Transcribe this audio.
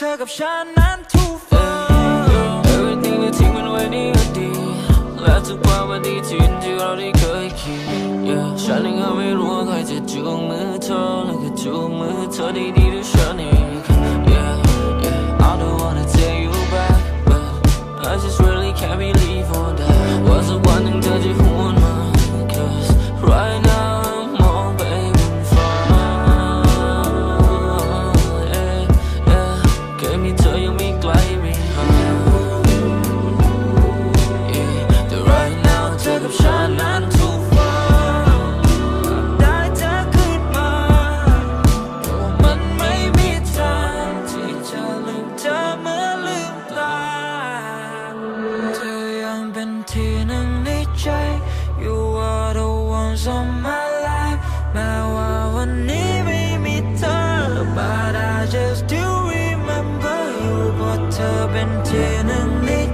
เธอกับฉันนั้น too far Everything ที่ทิ้งมันไว้นี่ก็ดี และทุกความวันดีที่ที่เราได้เคยคิด yeah ฉันเองก็ไม่รู้ว่าใครจะจูงมือเธอ และก็จูงมือเธอได้ดีด้วยฉันเอง Turpentine and the